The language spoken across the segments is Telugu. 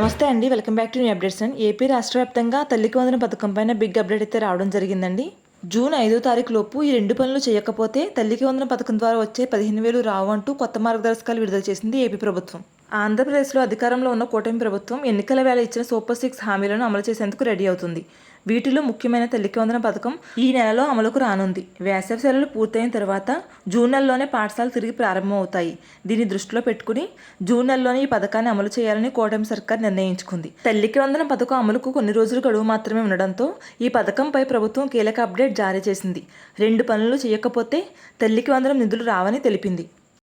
నమస్తే అండి. Welcome back to new updates and AP రాష్ట్ర వ్యాప్తంగా తల్లికి వందన పథకం పైన బిగ్ అప్డేట్ అయితే రావడం జరిగిందండి. జూన్ ఐదో తారీఖు లోపు ఈ రెండు పనులు చేయకపోతే తల్లికి వందన పథకం ద్వారా వచ్చే పదిహేను వేలు రావు అంటూ కొత్త మార్గదర్శకాలు విడుదల చేసింది ఏపీ ప్రభుత్వం. ఆంధ్రప్రదేశ్లో అధికారంలో ఉన్న కూటమి ప్రభుత్వం ఎన్నికల వేళ ఇచ్చిన సూపర్ సిక్స్ హామీలను అమలు చేసేందుకు రెడీ అవుతుంది. వీటిలో ముఖ్యమైన తల్లికి వందన పథకం ఈ నెలలో అమలుకు రానుంది. వేసవి సెలవులు పూర్తయిన తర్వాత జూన్ నెలలోనే పాఠశాలలు తిరిగి ప్రారంభమవుతాయి. దీన్ని దృష్టిలో పెట్టుకుని జూన్ నెలలోనే ఈ పథకాన్ని అమలు చేయాలని కూటమి సర్కార్ నిర్ణయించుకుంది. తల్లికి వందన పథకం అమలుకు కొన్ని రోజులు గడువు మాత్రమే ఉండడంతో ఈ పథకంపై ప్రభుత్వం కీలక అప్డేట్ జారీ చేసింది. రెండు పనులు చేయకపోతే తల్లికి వందనం నిధులు రావని తెలిపింది.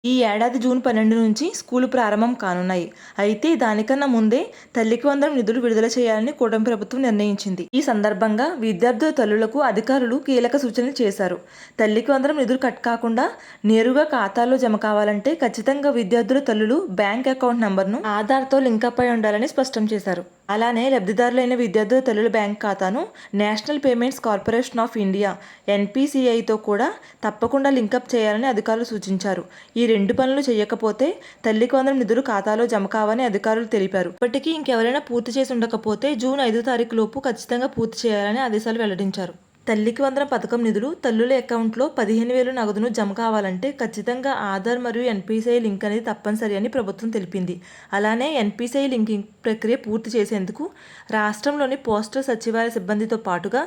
ఈ ఏడాది జూన్ పన్నెండు నుంచి స్కూలు ప్రారంభం కానున్నాయి. అయితే దానికన్నా ముందే తల్లికి వందరం నిధులు విడుదల చేయాలని కూటమి ప్రభుత్వం నిర్ణయించింది. ఈ సందర్భంగా విద్యార్థుల తల్లులకు అధికారులు కీలక సూచనలు చేశారు. తల్లికి వందరం నిధులు కట్ కాకుండా నేరుగా ఖాతాలో జమ కావాలంటే ఖచ్చితంగా విద్యార్థుల తల్లులు బ్యాంక్ అకౌంట్ నంబర్ను ఆధార్తో లింకప్ అయి ఉండాలని స్పష్టం చేశారు. అలానే లబ్ధిదారులైన విద్యార్థుల తల్లుల బ్యాంక్ ఖాతాను National Payments Corporation of India ఎన్పిసిఐతో కూడా తప్పకుండా లింకప్ చేయాలని అధికారులు సూచించారు. ఈ రెండు పనులు చేయకపోతే తల్లికి వందల నిధులు ఖాతాలో జమ కావని అధికారులు తెలిపారు. ఇప్పటికీ ఇంకెవరైనా పూర్తి చేసి ఉండకపోతే జూన్ ఐదో తారీఖు లోపు ఖచ్చితంగా పూర్తి చేయాలని ఆదేశాలు వెల్లడించారు. తల్లికి వందన పథకం నిధులు తల్లుల అకౌంట్లో పదిహేను వేలు నగదును జమ కావాలంటే ఖచ్చితంగా ఆధార్ మరియు ఎన్పిసిఐ లింక్ అనేది తప్పనిసరి అని ప్రభుత్వం తెలిపింది. అలానే ఎన్పిసిఐ లింకింగ్ ప్రక్రియ పూర్తి చేసేందుకు రాష్ట్రంలోని పోస్టల్ సచివాలయ సిబ్బందితో పాటుగా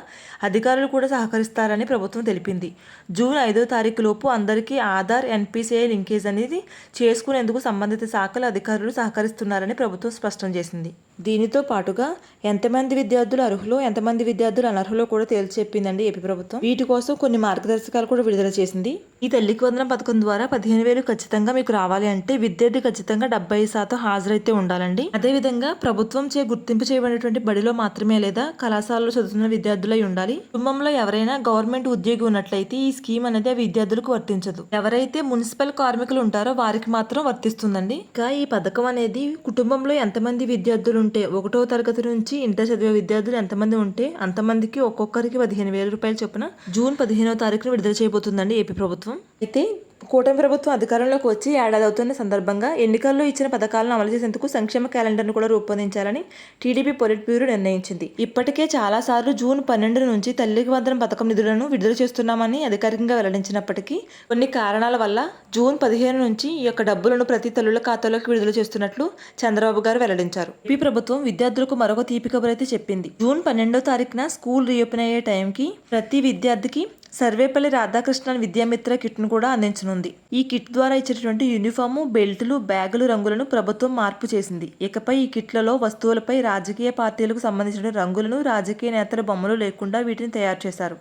అధికారులు కూడా సహకరిస్తారని ప్రభుత్వం తెలిపింది. జూన్ ఐదో తారీఖు లోపు అందరికీ ఆధార్ ఎన్పిసిఐ లింకేజ్ అనేది చేసుకునేందుకు సంబంధిత శాఖల అధికారులు సహకరిస్తున్నారని ప్రభుత్వం స్పష్టం చేసింది. దీనితో పాటుగా ఎంతమంది విద్యార్థులు అర్హులు ఎంతమంది విద్యార్థులు అనర్హులు కూడా తేల్చి చెప్పిందండి ఏపీ ప్రభుత్వం. వీటి కోసం కొన్ని మార్గదర్శకాలు కూడా విడుదల చేసింది. ఈ తల్లికి వందనం పథకం ద్వారా పదిహేను వేలు ఖచ్చితంగా మీకు రావాలి అంటే విద్యార్థి ఖచ్చితంగా డెబ్బై శాతం హాజరైతే ఉండాలండి. అదేవిధంగా ప్రభుత్వం చే గుర్తింపు చేయబడినటువంటి బడిలో మాత్రమే లేదా కళాశాలలో చదువుతున్న విద్యార్థులై ఉండాలి. కుటుంబంలో ఎవరైనా గవర్నమెంట్ ఉద్యోగి ఉన్నట్లయితే ఈ స్కీమ్ అనేది ఆ విద్యార్థులకు వర్తించదు. ఎవరైతే మున్సిపల్ కార్మికులు ఉంటారో వారికి మాత్రం వర్తిస్తుందండి. ఇంకా ఈ పథకం అనేది కుటుంబంలో ఎంతమంది విద్యార్థులు ఉంటే ఒకటో తరగతి నుంచి ఇంటర్ చదివే విద్యార్థులు ఎంతమంది ఉంటే అంతమందికి ఒక్కొక్కరికి పదిహేను వేల రూపాయలు చొప్పున జూన్ పదిహేనో తారీఖున విడుదల చేయబోతుందండి ఏపీ ప్రభుత్వం. అయితే కూటమి ప్రభుత్వం అధికారంలోకి వచ్చి ఏడాది అవుతున్న సందర్భంగా ఎన్నికల్లో ఇచ్చిన పథకాలను అమలు చేసేందుకు సంక్షేమ క్యాలెండర్ను కూడా రూపొందించాలని టీడీపీ పొలిట్ బ్యూరో నిర్ణయించింది. ఇప్పటికే చాలాసార్లు జూన్ పన్నెండు నుంచి తల్లికి వందనం పథకం నిధులను విడుదల చేస్తున్నామని అధికారికంగా వెల్లడించినప్పటికీ కొన్ని కారణాల వల్ల జూన్ పదిహేను నుంచి ఈ యొక్క డబ్బులను ప్రతి తల్లుల ఖాతాలోకి విడుదల చేస్తున్నట్లు చంద్రబాబు గారు వెల్లడించారు. ఏపీ ప్రభుత్వం విద్యార్థులకు మరొక తీపి కబురైతే చెప్పింది. జూన్ పన్నెండో తారీఖున స్కూల్ రీఓపెన్ అయ్యే టైంకి ప్రతి విద్యార్థికి సర్వేపల్లి రాధాకృష్ణన్ విద్యామిత్ర కిట్ను కూడా అందించనుంది. ఈ కిట్ ద్వారా ఇచ్చేటటువంటి యూనిఫాము బెల్టులు బ్యాగులు రంగులను ప్రభుత్వం మార్పు చేసింది. ఇకపై ఈ కిట్లలో వస్తువులపై రాజకీయ పార్టీలకు సంబంధించిన రంగులను రాజకీయ నేతల బొమ్మలు లేకుండా వీటిని తయారు చేశారు.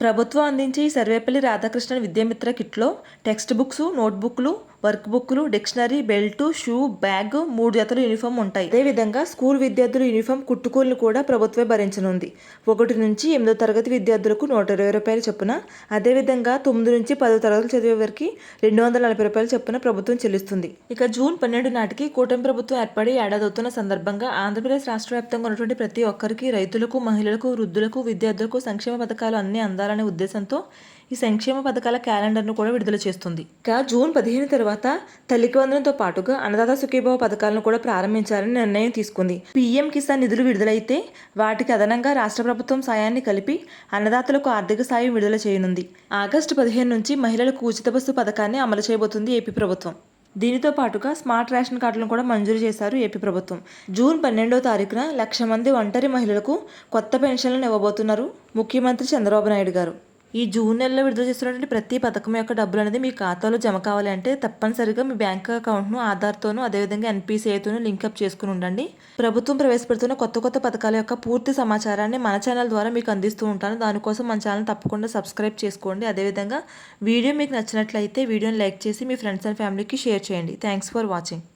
ప్రభుత్వం అందించే ఈ సర్వేపల్లి రాధాకృష్ణన్ విద్యామిత్ర కిట్లో టెక్స్ట్ బుక్స్ నోట్బుక్లు వర్క్ బుక్లు డిక్షనరీ బెల్ట్ షూ బ్యాగ్ మూడు జతల యూనిఫామ్ ఉంటాయి. అదేవిధంగా స్కూల్ విద్యార్థుల యూనిఫామ్ కుట్టుకూలు కూడా ప్రభుత్వమే భరించనుంది. ఒకటి నుంచి ఎనిమిదో తరగతి విద్యార్థులకు నూట ఇరవై రూపాయలు చొప్పున అదేవిధంగా తొమ్మిది నుంచి పదో తరగతులు చదివే వారికి రెండు వందల నలభై రూపాయలు చొప్పున ప్రభుత్వం చెల్లిస్తుంది. ఇక జూన్ పన్నెండు నాటికి కూటమి ప్రభుత్వం ఏర్పడి ఏడాది అవుతున్న సందర్భంగా ఆంధ్రప్రదేశ్ రాష్ట్ర వ్యాప్తంగా ఉన్నటువంటి ప్రతి ఒక్కరికి రైతులకు మహిళలకు వృద్ధులకు విద్యార్థులకు సంక్షేమ పథకాలు అన్నీ అందాలనే ఉద్దేశంతో ఈ సంక్షేమ పథకాల క్యాలెండర్ను కూడా విడుదల చేస్తుంది. ఇక జూన్ పదిహేను తర్వాత తల్లికి వందనంతో పాటుగా అన్నదాత సుఖీభావ పథకాలను కూడా ప్రారంభించాలని నిర్ణయం తీసుకుంది. పీఎం కిసాన్ నిధులు విడుదలైతే వాటికి అదనంగా రాష్ట్ర ప్రభుత్వం సాయాన్ని కలిపి అన్నదాతలకు ఆర్థిక సాయం విడుదల చేయనుంది. ఆగస్టు పదిహేను నుంచి మహిళలకు ఉచిత బస్సు పథకాన్ని అమలు చేయబోతుంది ఏపీ ప్రభుత్వం. దీనితో పాటుగా స్మార్ట్ రేషన్ కార్డులను కూడా మంజూరు చేశారు ఏపీ ప్రభుత్వం. జూన్ పన్నెండో తారీఖున లక్ష మంది ఒంటరి మహిళలకు కొత్త పెన్షన్లను ఇవ్వబోతున్నారు ముఖ్యమంత్రి చంద్రబాబు నాయుడు గారు. ఈ జూన్ నెలలో విడుదల చేస్తున్నటువంటి ప్రతి పథకం యొక్క డబ్బులు అనేది మీ ఖాతాలో జమ కావాలి అంటే తప్పనిసరిగా మీ బ్యాంక్ అకౌంట్ను ఆధార్తోనూ అదేవిధంగా ఎన్పీసీఐతోనూ లింకప్ చేసుకుని ఉండండి. ప్రభుత్వం ప్రవేశపెడుతున్న కొత్త కొత్త పథకాల యొక్క పూర్తి సమాచారాన్ని మన ఛానల్ ద్వారా మీకు అందిస్తూ ఉంటాను. దానికోసం మన ఛానల్ తప్పకుండా సబ్స్క్రైబ్ చేసుకోండి. అదేవిధంగా వీడియో మీకు నచ్చినట్లయితే వీడియోని లైక్ చేసి మీ ఫ్రెండ్స్ అండ్ ఫ్యామిలీకి షేర్ చేయండి. Thanks for watching.